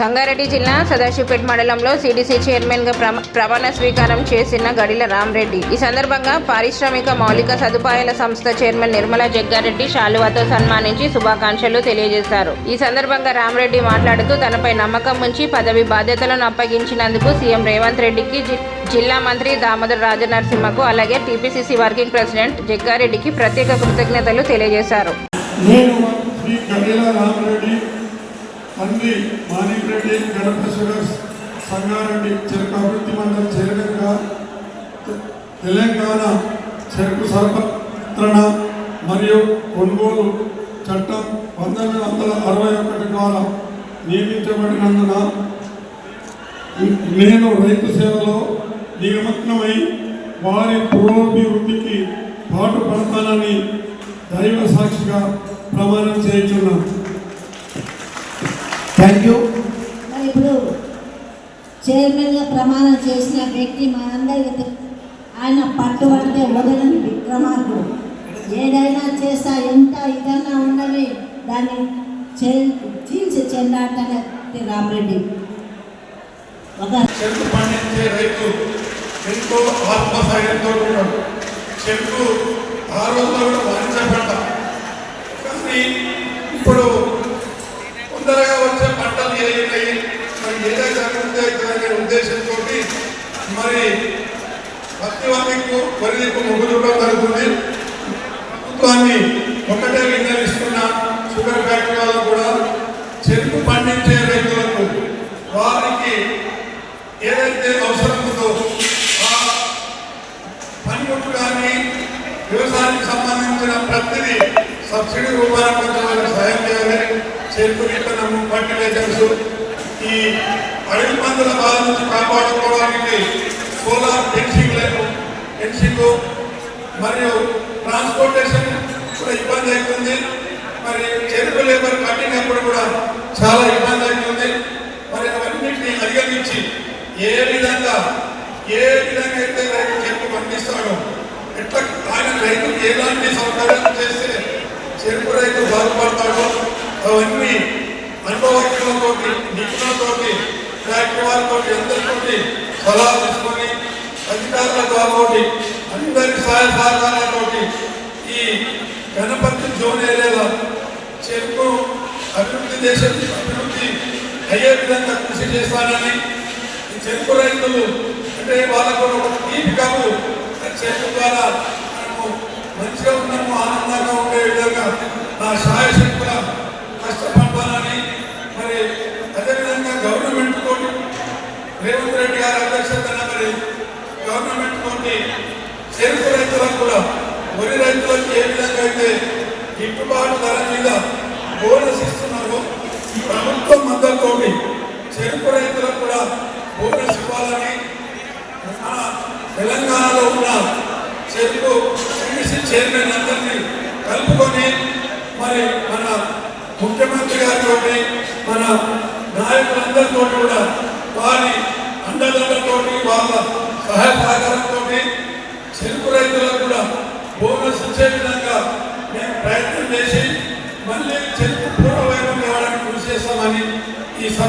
సంగారెడ్డి జిల్లా సదాశివపేట మండలంలో సిడిసి చైర్మన్గా ప్రమ- ప్రమాణ స్వీకారం చేసిన గడిల రామరెడ్డి. ఈ సందర్భంగా పారిశ్రామిక మౌలిక సదుపాయాల సంస్థ చైర్మన్ నిర్మలా జగ్గారెడ్డి శాలువాతో సన్మానించి శుభాకాంక్షలు తెలియజేశారు. ఈ సందర్భంగా రామరెడ్డి మాట్లాడుతూ తనపై నమ్మకం ఉంచి పదవి బాధ్యతలను అప్పగించినందుకు సీఎం రేవంత్ రెడ్డికి జిల్లా మంత్రి దామోదర్ రాజనరసింహకు అలాగే టీపీసీసీ వర్కింగ్ ప్రెసిడెంట్ జగ్గారెడ్డికి ప్రత్యేక కృతజ్ఞతలు తెలియజేశారు. నేను శ్రీ రామరెడ్డి తండ్రి మాణిక్ రెడ్డి గడప షుగర్స్ సంగారెడ్డి చెరుకు అభివృద్ధి మండలి చైర్మన్గా తెలంగాణ చెరుకు సరఫరణ మరియు కొనుగోలు చట్టం పంతొమ్మిది వందల అరవై ఒకటి ద్వారా నియమించబడినందున నేను రైతు సేవలో నియమగ్నమై వారి పురోభివృద్ధికి పాటుపడతానని దైవ సాక్షిగా ప్రమాణం చేయించున్నాను. థ్యాంక్ యూ మరి ఇప్పుడు చైర్మన్గా ప్రమాణం చేసిన వ్యక్తి మనందరికీ తె- ఆయన పట్టుబడితే వదలని విక్రమార్కుడు. ఏదైనా చేస్తా ఎంత ఇదన్నా ఉండని దాన్ని చీల్చి చెందాటనే రామరెడ్డి ఒక చెరుకు పండించే రైతు ఎంతో ఆత్మస్థైర్యంతో ఉంటాడు. చెరుకు ఆ రోజుల్లో కూడా కానీ ఏదైతే ఉద్దేశంతో మరి ప్రతి వారికి పరిధికు ముగ్గు చూడడం జరుగుతుంది. ప్రభుత్వాన్ని ఒకటే విన్నవిస్తున్న షుగర్ ఫ్యాక్టరీ వాళ్ళు కూడా చెరుకు పండించే రైతులకు వారికి ఏదైతే అవసరం ఉందో ఆ పనిముట్లు కానీ వ్యవసాయానికి సంబంధించిన ప్రతిదీ సబ్సిడీ రూపాయలు కొంచెం సహాయం చేయాలి. చెరుకు విత్తనము ఫర్టిలైజర్స్ ఈ అడవి మందుల బాధ నుంచి కాపాడుకోవడానికి సోలార్ ఫెన్సింగ్ ఫెన్సింగ్ మరియు ట్రాన్స్పోర్టేషన్ కూడా ఇబ్బంది అవుతుంది మరి చెరుకు లేబర్ కట్టినప్పుడు కూడా చాలా ఇబ్బంది అవుతుంది మరి అవన్నింటినీ అధిగమించి ఏ విధంగా ఏ విధంగా అయితే రైతు చెరుకు పండిస్తాడో ఎట్లా ఆయన రైతు ఎలాంటి సౌకర్యాలు చేస్తే చెరుకు రైతు బాగుపడతాడో అవన్నీ ఫ్యాక్టరీ వారితోటి అందరితోటి సలహా తీసుకొని అధికారుల ద్వారా అందరి సహాయ సహకారాలతోటి ఈ గణపతి జోన్ ఏరియాలో చెరుకు అభివృద్ధి దేశం అభివృద్ధి అయ్యే విధంగా కృషి చేస్తానని ఈ చెరుకు రైతులు అంటే వాళ్ళకు ఒక తీపి కబు. చెరుకు ద్వారా మనము మంచిగా ఉన్నాము ఆనందంగా ఉండే విధంగా నా సాయశక్తుల కష్టపడతానని మరి అదేవిధంగా గవర్నమెంట్ తోటి రేవంత్ రెడ్డి గారి అధ్యక్షతన మరి గవర్నమెంట్ తోటి చెరుకు రైతులకు కూడా వరి రైతులకు ఏ విధంగా అయితే గిట్టుబాటు ధర మీద బోనస్ ఇస్తున్నారో ప్రభుత్వం మద్దతుతోటి చెరుకు రైతులకు కూడా బోనస్ ఇవ్వాలని మన తెలంగాణలో ఉన్న చెరుకు సిబిసి చైర్మన్ అందరినీ కలుపుకొని మరి మన ముఖ్యమంత్రి గారితో మన నాయకులందరితో కూడా వారి తల్లిదండ్రులతో వాళ్ళ సహాయ సహకారంతో చెరుకు రైతులకు కూడా బోనస్ ఇచ్చే విధంగా మేము ప్రయత్నం చేసి మళ్ళీ చెరుకు పూర్వ వైభవం తేవడానికి కృషి చేస్తామని ఈ సభ